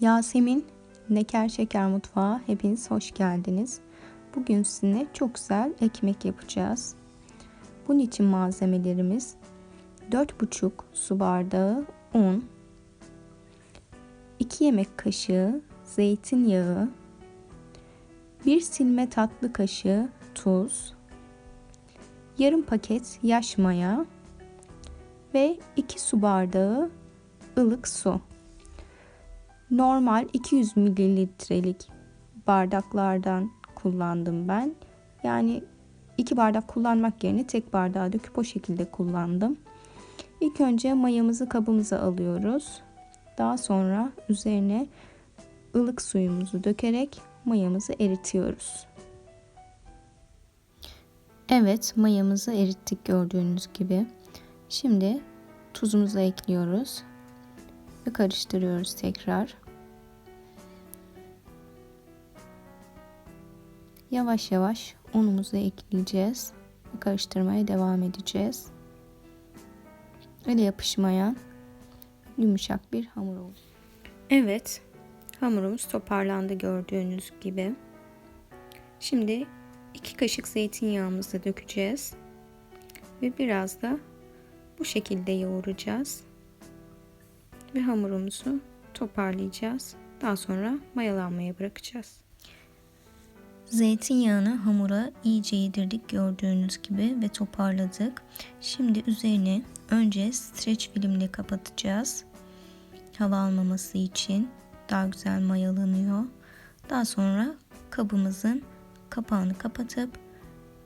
Yasemin Neker Şeker Mutfağı hepiniz hoş geldiniz. Bugün sizinle çok güzel ekmek yapacağız. Bunun için malzemelerimiz 4,5 su bardağı un, 2 yemek kaşığı zeytinyağı, 1 silme tatlı kaşığı tuz, yarım paket yaş maya ve 2 su bardağı ılık su. Normal 200 mililitrelik bardaklardan kullandım ben. Yani iki bardak kullanmak yerine tek bardağı döküp o şekilde kullandım. İlk önce mayamızı kabımıza alıyoruz. Daha sonra üzerine ılık suyumuzu dökerek mayamızı eritiyoruz. Evet mayamızı erittik gördüğünüz gibi. Şimdi tuzumuzu ekliyoruz ve karıştırıyoruz tekrar. Yavaş yavaş unumuzu ekleyeceğiz karıştırmaya devam edeceğiz. Öyle yapışmayan yumuşak bir hamur oldu. Evet, hamurumuz toparlandı gördüğünüz gibi. Şimdi iki kaşık zeytinyağımızı dökeceğiz ve biraz da bu şekilde yoğuracağız ve hamurumuzu toparlayacağız. Daha sonra mayalanmaya bırakacağız. Zeytinyağını hamura iyice yedirdik gördüğünüz gibi ve toparladık. Şimdi üzerine önce streç filmle kapatacağız. Hava almaması için daha güzel mayalanıyor. Daha sonra kabımızın kapağını kapatıp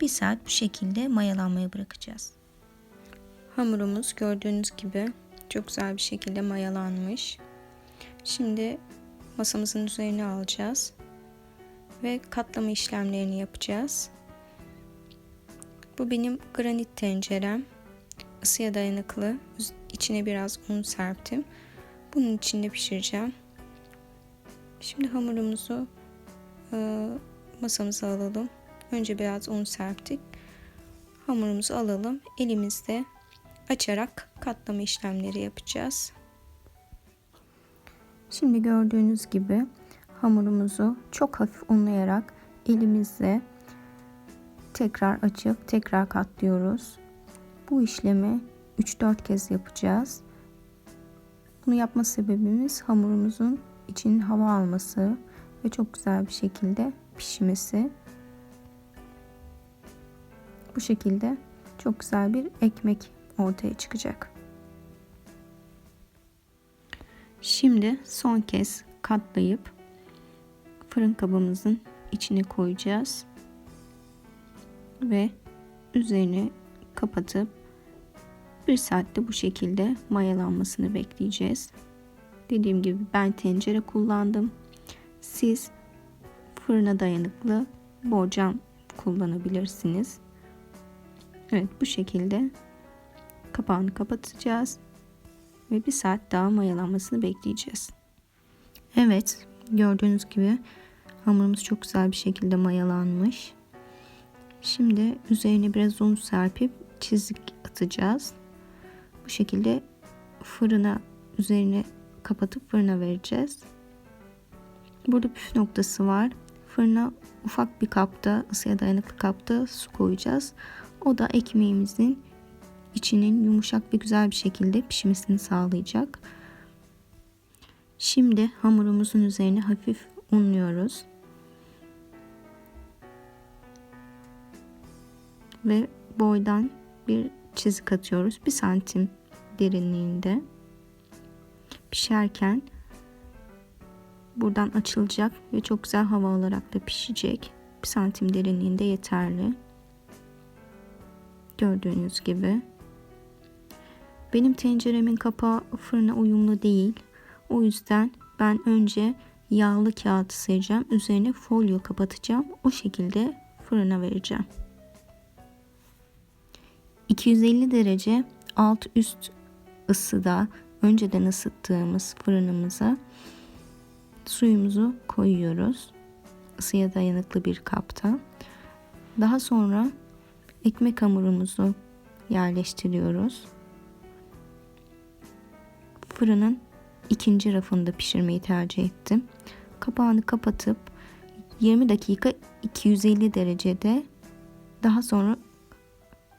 bir saat bu şekilde mayalanmaya bırakacağız. Hamurumuz gördüğünüz gibi çok güzel bir şekilde mayalanmış. Şimdi masamızın üzerine alacağız ve katlama işlemlerini yapacağız. Bu benim granit tencerem. Isıya dayanıklı. İçine biraz un serptim. Bunun içinde pişireceğim. Şimdi hamurumuzu e, masamıza alalım. Önce biraz un serptik. Hamurumuzu alalım. Elimizde açarak katlama işlemleri yapacağız. Şimdi gördüğünüz gibi hamurumuzu çok hafif unlayarak elimizle tekrar açıp tekrar katlıyoruz. Bu işlemi 3-4 kez yapacağız. Bunu yapma sebebimiz hamurumuzun içinin hava alması ve çok güzel bir şekilde pişmesi. Bu şekilde çok güzel bir ekmek ortaya çıkacak. Şimdi son kez katlayıp fırın kabımızın içine koyacağız. Ve üzerine kapatıp bir saatte bu şekilde mayalanmasını bekleyeceğiz. Dediğim gibi ben tencere kullandım. Siz fırına dayanıklı borcam kullanabilirsiniz. Evet bu şekilde kapağını kapatacağız ve bir saat daha mayalanmasını bekleyeceğiz. Evet gördüğünüz gibi hamurumuz çok güzel bir şekilde mayalanmış. Şimdi üzerine biraz un serpip çizik atacağız. Bu şekilde fırına üzerine kapatıp fırına vereceğiz. Burada püf noktası var. Fırına ufak bir kapta, ısıya dayanıklı kapta su koyacağız. O da ekmeğimizin içinin yumuşak ve güzel bir şekilde pişmesini sağlayacak. Şimdi hamurumuzun üzerine hafif unluyoruz. Ve boydan bir çizik atıyoruz. Bir santim derinliğinde. Pişerken buradan açılacak ve çok güzel hava olarak da pişecek. Bir santim derinliğinde yeterli. Gördüğünüz gibi. Benim tenceremin kapağı fırına uyumlu değil. O yüzden ben önce yağlı kağıt sereceğim. Üzerine folyo kapatacağım. O şekilde fırına vereceğim. 250 derece alt üst ısıda önceden ısıttığımız fırınımıza suyumuzu koyuyoruz. Isıya dayanıklı bir kapta. Daha sonra ekmek hamurumuzu yerleştiriyoruz. Fırının ikinci rafında pişirmeyi tercih ettim. Kapağını kapatıp 20 dakika 250 derecede daha sonra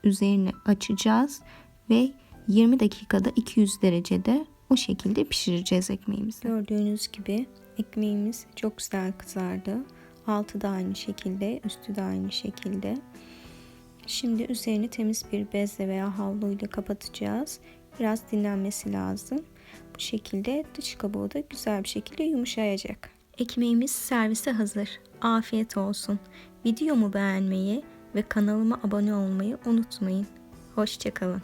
üzerini açacağız ve 20 dakikada 200 derecede o şekilde pişireceğiz ekmeğimizi. Gördüğünüz gibi ekmeğimiz çok güzel kızardı. Altı da aynı şekilde, üstü de aynı şekilde. Şimdi üzerini temiz bir bezle veya havluyla kapatacağız. Biraz dinlenmesi lazım. Bu şekilde dış kabuğu da güzel bir şekilde yumuşayacak. Ekmeğimiz servise hazır. Afiyet olsun. Videomu beğenmeyi ve kanalıma abone olmayı unutmayın. Hoşçakalın.